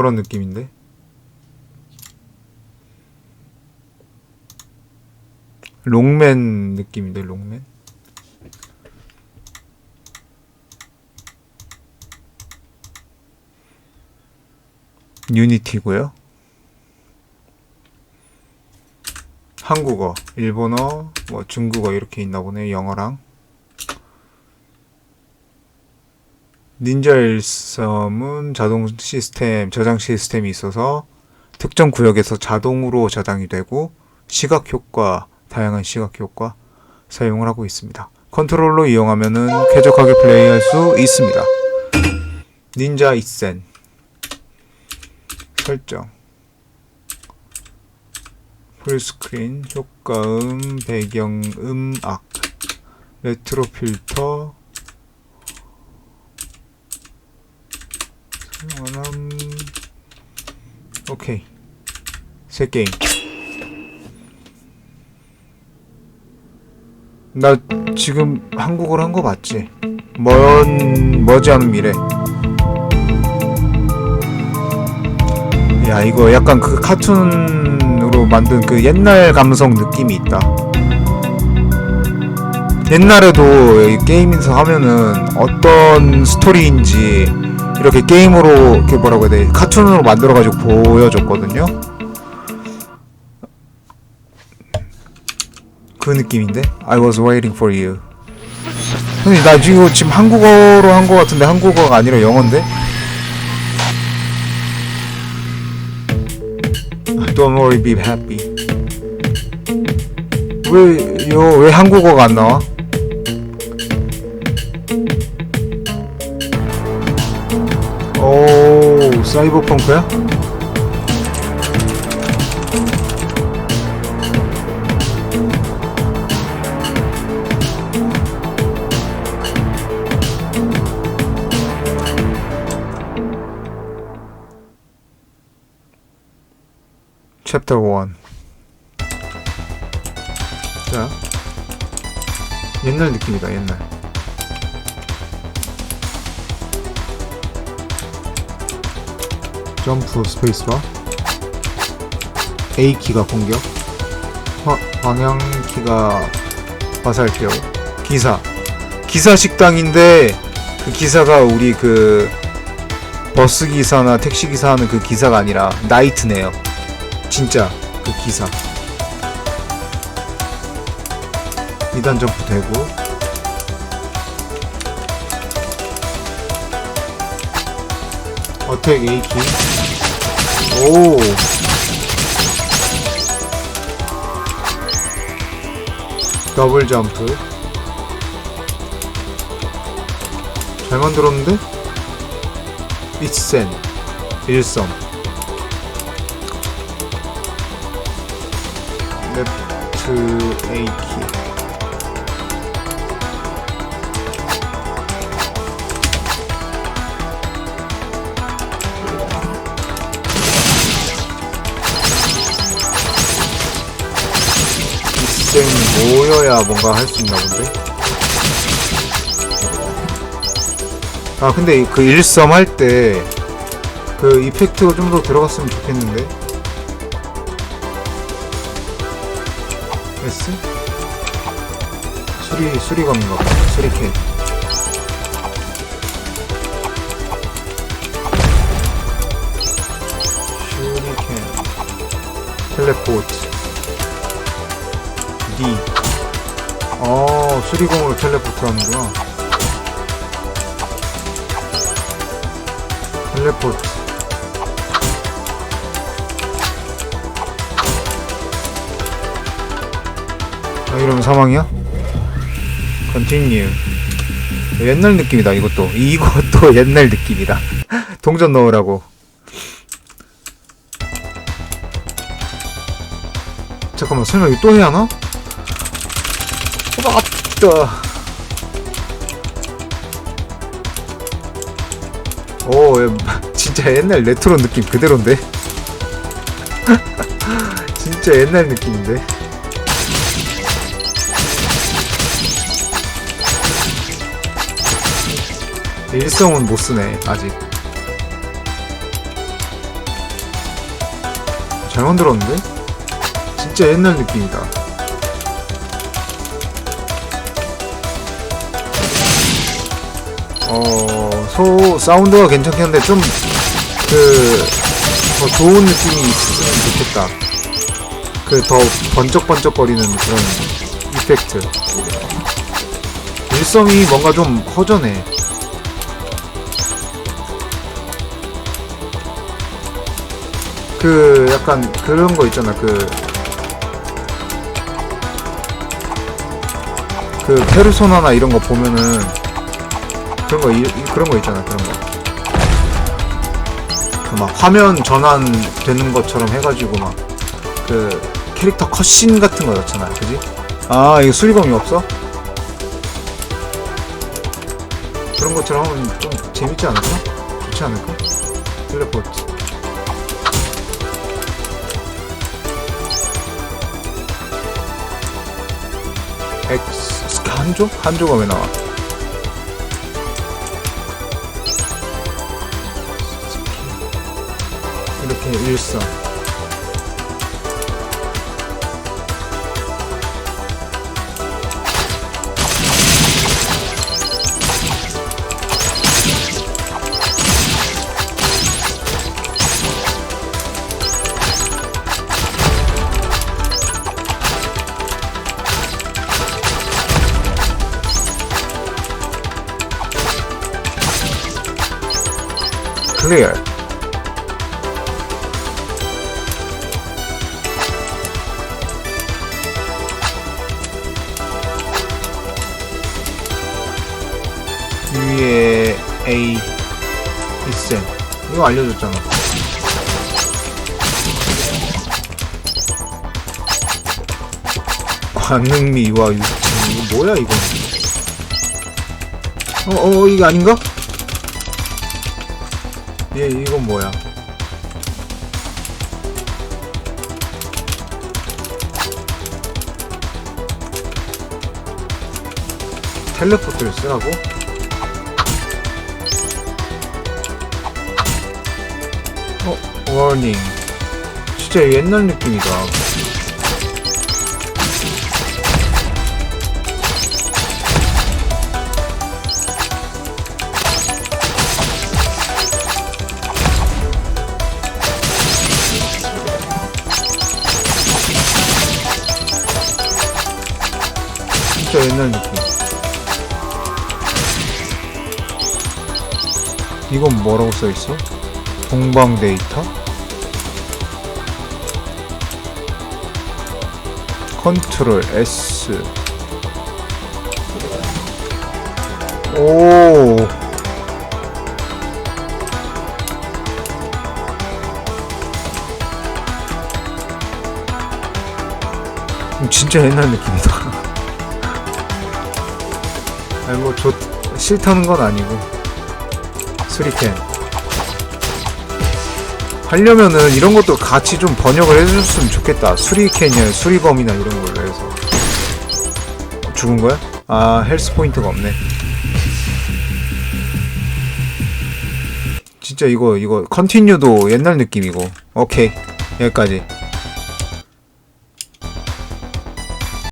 그런 느낌인데? 롱맨 느낌인데 롱맨? 유니티고요. 한국어, 일본어, 뭐 중국어 이렇게 있나 보네 영어랑 닌자 일섬은 자동 시스템, 저장 시스템이 있어서 특정 구역에서 자동으로 저장이 되고 시각 효과, 다양한 시각 효과 사용을 하고 있습니다. 컨트롤러 이용하면은 쾌적하게 플레이할 수 있습니다. 닌자 이센 설정 풀스크린 효과음 배경 음악 레트로 필터 원함 오케이 새 게임. 나 지금 한국어로 한 거 맞지? 먼 머지않은 미래. 야 이거 약간 그 카툰으로 만든 그 옛날 감성 느낌이 있다. 옛날에도 이 게임에서 하면은 어떤 스토리인지 이렇게 게임으로 이렇게 뭐라고 해야 돼? 카툰으로 만들어가지고 보여줬거든요 그 느낌인데 I was waiting for you 근데 나 지금 지금 한국어로 한 거 같은데 한국어가 아니라 영어인데 Don't worry be happy 왜 요 왜 한국어가 안 나와? 오 사이버펑크야? 챕터 1 자, 옛날 느낌이다, 옛날. 점프 스페이스바 A키가 공격. 화, 방향키가 화살표 기사. 기사 식당인데 그 기사가 우리 그 버스 기사나 택시 기사 하는 그 기사가 아니라 나이트네요 진짜 그 기사. 2단 점프 되고. 어택 A키. 오. 더블 점프. 잘 만들었는데? 이센 일섬 레프트 A키 생 모여야 뭔가 할 수 있나 본데? 아 근데 그 일섬 할 때 그 이펙트가 좀 더 들어갔으면 좋겠는데 S? 수리 수리검인가 봐 수리캔 수리캔 텔레포트 D. 어, 수리공으로 텔레포트 하는구나. 텔레포트. 아, 이러면 사망이야? 컨티뉴. 옛날 느낌이다, 이것도. 이것도 옛날 느낌이다. 동전 넣으라고. 잠깐만, 설마 이거 또 해야 하나? 맞다. 오, 예, 진짜 옛날 레트로 느낌 그대로인데? 진짜 옛날 느낌인데? 일성은 못 쓰네, 아직. 잘 만들었는데? 진짜 옛날 느낌이다. 어, 소, 사운드가 괜찮긴 한데 좀, 그, 더 좋은 느낌이 있으면 좋겠다. 그, 더 번쩍번쩍거리는 그런 이펙트. 일성이 뭔가 좀 허전해. 그 약간 그런 거 있잖아 그 그 페르소나나 이런 거 보면은 그런 거 이, 이- 그런 거 있잖아 그런 거. 그 막 화면 전환 되는 것처럼 해가지고 막 그 캐릭터 컷신 같은 거였잖아, 그지? 아 이거 수리검이 없어? 그런 것처럼 하면 좀 재밌지 않을까? 좋지 않을까? 텔레포트. X 한조? 한조가 왜 나와? 이렇게 일선 클리어 위에 A 이센 이거 알려줬잖아. 관능미와 유치 이거 뭐야 이거? 어어 이거 아닌가? 얘 이건 뭐야 텔레포트를 쓰라고? 어, 워닝. 진짜 옛날 느낌이다. 진짜 옛날 느낌. 이건 뭐라고 써있어? 동방 데이터? 컨트롤 S 오 음, 진짜 옛날 느낌이다 아니 뭐 좋, 싫다는 건 아니고 수리캔 하려면은 이런 것도 같이 좀 번역을 해줬으면 좋겠다. 수리캔이나 수리검이나 이런 걸로 해서. 죽은 거야? 아, 헬스 포인트가 없네. 진짜 이거, 이거, 컨티뉴도 옛날 느낌이고. 오케이. 여기까지.